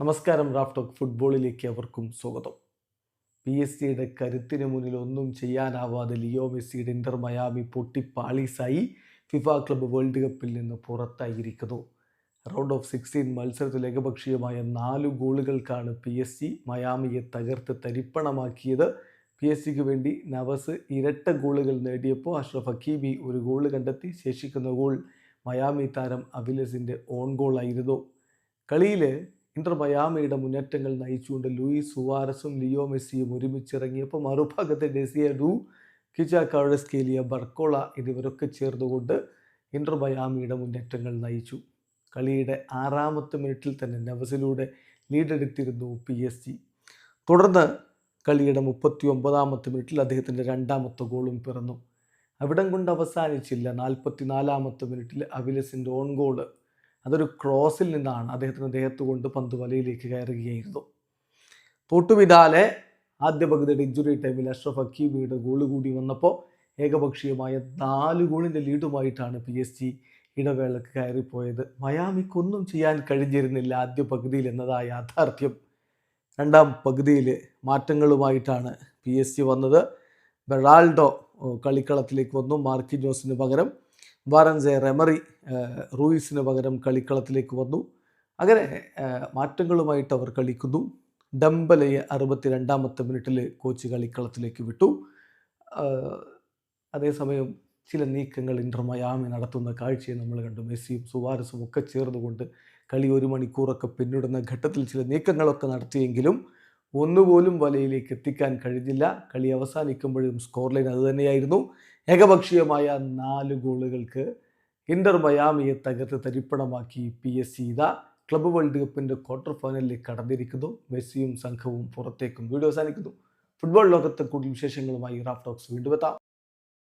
നമസ്കാരം റാഫ്റ്റോക്ക് ഫുട്ബോളിലേക്ക് അവർക്കും സ്വാഗതം. പി എസ് സിയുടെ കരുത്തിന് മുന്നിൽ ഒന്നും ചെയ്യാനാവാതെ ലിയോ മെസ്സിയുടെ ഇന്റർ മയാമി പൊട്ടിപ്പാളീസായി ഫിഫ ക്ലബ്ബ് വേൾഡ് കപ്പിൽ നിന്ന് പുറത്തായിരിക്കുന്നു. റൗണ്ട് ഓഫ് സിക്സ്റ്റീൻ മത്സരത്തിൽ ഏകപക്ഷീയമായ നാല് ഗോളുകൾക്കാണ് പി എസ് സി മയാമിയെ തകർത്ത് തരിപ്പണമാക്കിയത്. പി എസ് സിക്ക് വേണ്ടി നവസ് ഇരട്ട ഗോളുകൾ നേടിയപ്പോൾ അഷ്റഫ് ഹക്കീബി ഒരു ഗോൾ കണ്ടെത്തി. ശേഷിക്കുന്ന ഗോൾ മയാമി താരം അവിലസിന്റെ ഓൺ ഗോളായിരുന്നു കളിയിൽ ഇന്റർ മയാമിയുടെ മുന്നേറ്റങ്ങൾ നയിച്ചുകൊണ്ട് ലൂയിസ് സുവാരസും ലിയോ മെസ്സിയും ഒരുമിച്ചിറങ്ങിയപ്പോൾ മറുഭാഗത്തെ ഡെസിയ ഡു കിജാക്കാട് കേലിയ ബർക്കോള എന്നിവരൊക്കെ ചേർന്നുകൊണ്ട് ഇന്റർ മയാമിയുടെ മുന്നേറ്റങ്ങൾ നയിച്ചു. കളിയുടെ ആറാമത്തെ മിനിറ്റിൽ തന്നെ നവസിലൂടെ ലീഡെടുത്തിരുന്നു പി എസ് ജി തുടർന്ന് കളിയുടെ മുപ്പത്തി ഒമ്പതാമത്തെ മിനിറ്റിൽ അദ്ദേഹത്തിന്റെ രണ്ടാമത്തെ ഗോളും പിറന്നു. അവിടം കൊണ്ട് അവസാനിച്ചില്ല. നാൽപ്പത്തി നാലാമത്തെ മിനിറ്റിൽ അവിലസിന്റെ ഓൺ ഗോൾ അതൊരു ക്രോസിൽ നിന്നാണ് അദ്ദേഹത്തിന് ദേഹത്ത് കൊണ്ട് പന്ത് വലയിലേക്ക് കയറുകയായിരുന്നു. തൊട്ടുപിതാലെ ആദ്യ പകുതിയുടെ ഇഞ്ചുറി ടൈമിൽ അഷ്റഫ് ഹക്കീമിയുടെ ഗോൾ കൂടി വന്നപ്പോൾ ഏകപക്ഷീയമായ നാല് ഗോളിന്റെ ലീഡുമായിട്ടാണ് പി എസ് ജി ഇടവേളക്ക് കയറിപ്പോയത്. മയാമിക്കൊന്നും ചെയ്യാൻ കഴിഞ്ഞിരുന്നില്ല ആദ്യ പകുതിയിൽ എന്നതാ യാഥാർത്ഥ്യം. രണ്ടാം പകുതിയിൽ മാറ്റങ്ങളുമായിട്ടാണ് പി എസ് ജി വന്നത്. ബെറാൾഡോ കളിക്കളത്തിലേക്ക് വന്നു. മാർക്കിജോസിന് പകരം വാറൻസെ റെമറി റൂയിസിന് പകരം കളിക്കളത്തിലേക്ക് വന്നു. അങ്ങനെ മാറ്റങ്ങളുമായിട്ട് അവർ കളിക്കുന്നു. ഡംബലയെ അറുപത്തി രണ്ടാമത്തെ മിനിറ്റിൽ കോച്ച് കളിക്കളത്തിലേക്ക് വിട്ടു. അതേസമയം ചില നീക്കങ്ങൾ മയാമി നടത്തുന്ന കാഴ്ചയെ നമ്മൾ കണ്ടു. മെസ്സിയും സുവാരസും ഒക്കെ ചേർന്നുകൊണ്ട് കളി ഒരു മണിക്കൂറൊക്കെ പിന്നിടുന്ന ഘട്ടത്തിൽ ചില നീക്കങ്ങളൊക്കെ നടത്തിയെങ്കിലും ഒന്നുപോലും വലയിലേക്ക് എത്തിക്കാൻ കഴിഞ്ഞില്ല. കളി അവസാനിക്കുമ്പോഴും സ്കോർ ലൈൻ അതുതന്നെയായിരുന്നു ഏകപക്ഷീയമായ നാല് ഗോളുകൾക്ക് ഇന്റർ മയാമിയെ തകർത്ത് തരിപ്പണമാക്കി പി എസ് സി. ഇതാ ക്ലബ്ബ് വേൾഡ് കപ്പിന്റെ ക്വാർട്ടർ ഫൈനലിൽ കടന്നിരിക്കുന്നു. മെസ്സിയും സംഘവും പുറത്തേക്കും. വീഡിയോ അവസാനിക്കുന്നു. ഫുട്ബോൾ ലോകത്തെ കൂടുതൽ വിശേഷങ്ങളുമായി റാഫ് ടോക്സ്